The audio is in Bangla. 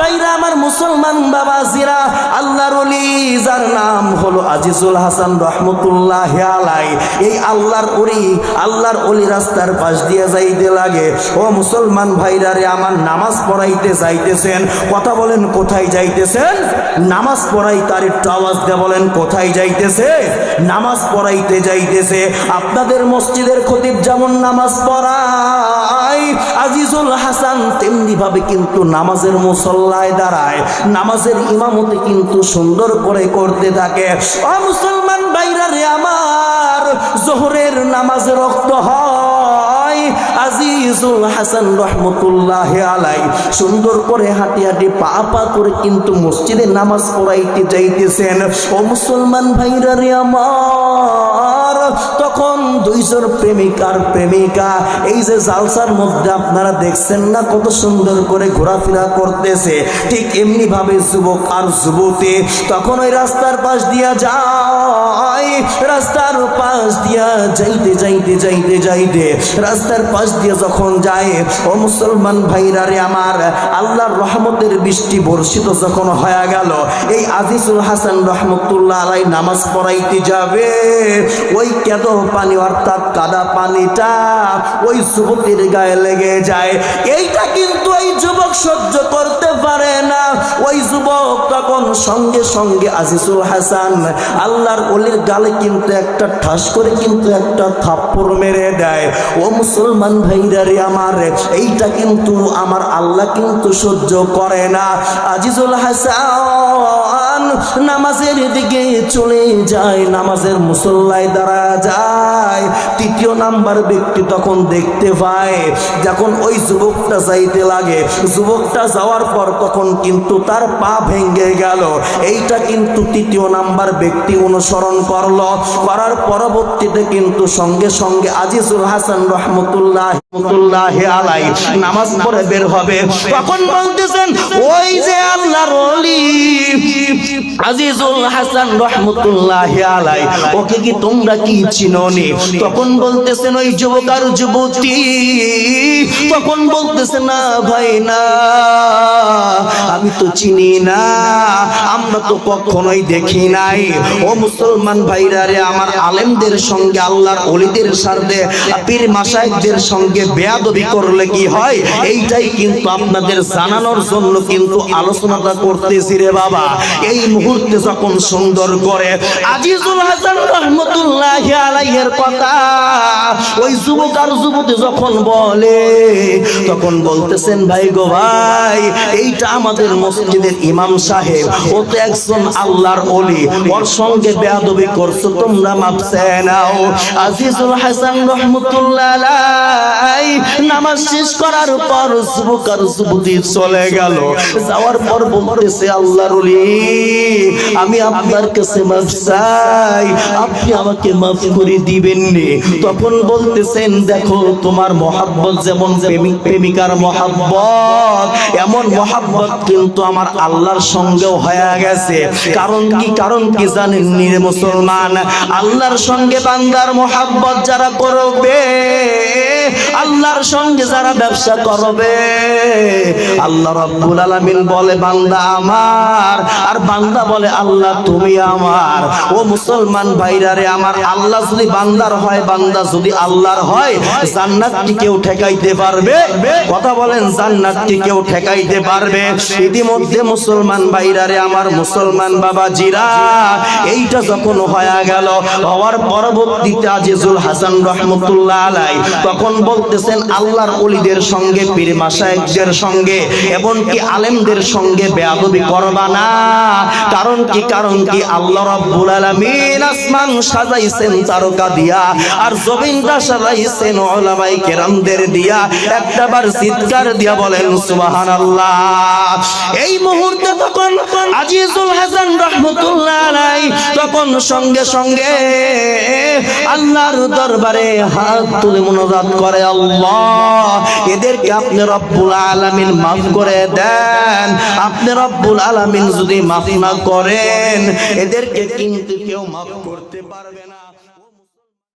ভাইরা আমার মুসলমান বাবা বাবাজিরা আল্লাহর অলি যার নাম হলো আজিজুল হাসান রহমতুল্লাহ আলাই এই আল্লাহর অলি আল্লাহর অলি রাস্তার পাশ দিয়ে যাইতে লাগে। ও মুসলমান ভাইরা রে, আমার নামাজ পড়াইতে যাইতেছেন, কথা বলেন কোথায় যাইতেছেন? নামাজ পড়াই তার একটু আওয়াজ দিয়ে বলেন, কোথায় যাইতেছে নামাজ পড়াইতে যাইতেছে। আপনাদের মসজিদের খতিব যেমন নামাজ পড়ায় আজিজুল হাসান তেমনি ভাবে কিন্তু নামাজের মুসল্লায় দাঁড়ায়। নামাজের ইমামতি কিন্তু সুন্দর করে করতে থাকে। মুসলমান বাইরা আজিজুল হাসান রহমতুল্লাহ আলাই সুন্দর করে হাঁটি হাঁটি পা পা করে কিন্তু মসজিদে নামাজ পড়াইতে যাইতেছেন। ও মুসলমান ভাইরা রে আমার, তখন দুইজন প্রেমিকার প্রেমিকা, এই যে জালসার মধ্যে আপনারা দেখছেন না কত সুন্দর করে ঘোরাফেরা করতেছে। ঠিক এমনি ভাবে যুবক আর যুবতী, তখন ওই রাস্তার পাশ দিয়া যায়, রাস্তার পাশ দিয়া যাইতে যাইতে যাইতে যাইতে, রাস্তার পাশ দিয়ে যখন যায় ও মুসলমান ভাইরা রে আমার, আল্লাহর রহমতের বৃষ্টি বর্ষিত যখন হয়ে গেল, এই আজিজুল হাসান রহমতুল্লাহ আলাই নামাজ পড়াইতে যাবে। ওই কেদ পানি অর্থাৎ কাদা পানিটা ওই যুবকের গায়ে লেগে যায়। এইটা কিন্তু ওই যুবক সহ্য করতে পারে না। ওই যুবক তখন সঙ্গে সঙ্গে আজিজুল হাসান আল্লাহর অলির গালে কিন্তু একটা ঠাস করে কিন্তু একটা থাপ্পড় মেরে দেয়। ও মুসলমান ভাইরা রে আমার, এইটা কিন্তু আমার আল্লাহ কিন্তু সহ্য করে না। আজিজুল হাসান নামাজের দিকে চলে যায়, নামাজের মুসল্লায় দাঁড়া যায়। তৃতীয় নাম্বার ব্যক্তি তখন দেখতে পায়, যখন ওই যুবকটা যাইতে লাগে। যুবকটা যাওয়ার পর তখন কিন্তু তার পা ভেঙে গেল। এইটা কিন্তু তৃতীয় নাম্বার ব্যক্তি অনুসরণ করল। করার পরবর্তীতে কিন্তু সঙ্গে সঙ্গে আজিজুল হাসান রহমতুল্লাহ তখন বলতেছেন, ওই যে তোমরা কি চিনোনি? তখন বলতেছেন, ওই যুবক যুবতী তখন বলতেছে, না ভাই, না। আমি তো চিনি না। আমরা তো কখনোই দেখি নাই। ও মুসলমান ভাইরা রে, আমার আলেমদের সঙ্গে, আল্লাহর অলিদের সাথে পীর মাসাইকদের সঙ্গে বেয়াদবি করলে কি হয়? এইটাই কিন্তু আপনাদের জানানোর জন্য কিন্তু আলোচনাটা করতেছি রে বাবা। এই মুহূর্তে যখন সুন্দর করে আজিজুল হাসান রহমতুল্লাহ আলাইহের কথা ওই যুবক আর যুবতী যখন বলে, তখন বলতেছেন, ভাই গো ভাই, এইটা আমাদের মসজিদের ইমাম সাহেব, ও তো একজন আল্লাহর অলি ওর সঙ্গে বেয়াদবি করছ, তোমরা মাপছে নাও। আজিজুল হাসান রহমতুল্লাহ নামাজ শেষ করার পর যুবক আর যুবতী চলে গেল। যাওয়ার পর বলতেছে, আল্লাহর অলি আমি আপনার কাছে মাফ চাই, আপনি আমাকে মাফ করে দিবেন তখন বলতেছেন, দেখো, তোমার মহাব্বত যেমন প্রেমিকার মহাব্বত, এমন মহাব্বত কিন্তু আমার আল্লাহর সঙ্গেও হয়ে গেছে। কারণ কি কারণ কি জানেন, নিরে মুসলমান? আল্লাহর সঙ্গে বান্দার মহাব্বত যারা করবে আল্লাহর সঙ্গে যারা ব্যবসা করবে, আল্লাহ রাব্বুল আলামিন বলে, বান্দা আমার। আর বান্দা বলে, আল্লাহ তুমি আমার। ও মুসলমান ভাইরারে আমার আল্লাহ যদি বান্দার হয়, বান্দা যদি আল্লাহর হয় জান্নাত কি কেউ ঠেকাইতে পারবে? কথা বলেন জান্নাত কি কেউ ঠেকাইতে পারবে? ইতিমধ্যে মুসলমান ভাইরারে আমার মুসলমান বাবা জিরা এইটা যখন হয়ে গেল, হওয়ার পরবর্তীতে আজিজুল হাসান রহমতুল্লাহ আলাই তখন বলতেছেন আল্লাহর অলিদের সঙ্গে পীর মাসায়েকদের সঙ্গে এমনকি আলেমদের সঙ্গে বেয়াদবি করবা না। কারণ কি? কারণ কি? আল্লাহ রাব্বুল আলামিন আসমান সাজাইছেন তারকা দিয়া আর জমিনটা সাজাইছেন উলামায়ে কেরামদের দিয়া। একটাবার চিৎকার দিয়া বলেন সুবহানাল্লাহ। এই মুহূর্তে তখন আজিজুল হাসান রহমতুল্লাহ আলাই তখন সঙ্গে সঙ্গে আল্লাহর দরবারে হাত তুলে মনোজাত করে আল্লাহ। এদেরকে আপনি রব্বুল আলামিন মাফ করে দেন। আপনি রব্বুল আলামিন যদি মাফ না করেন, এদেরকে কিন্তু কেউ মাফ করতে পারবে না।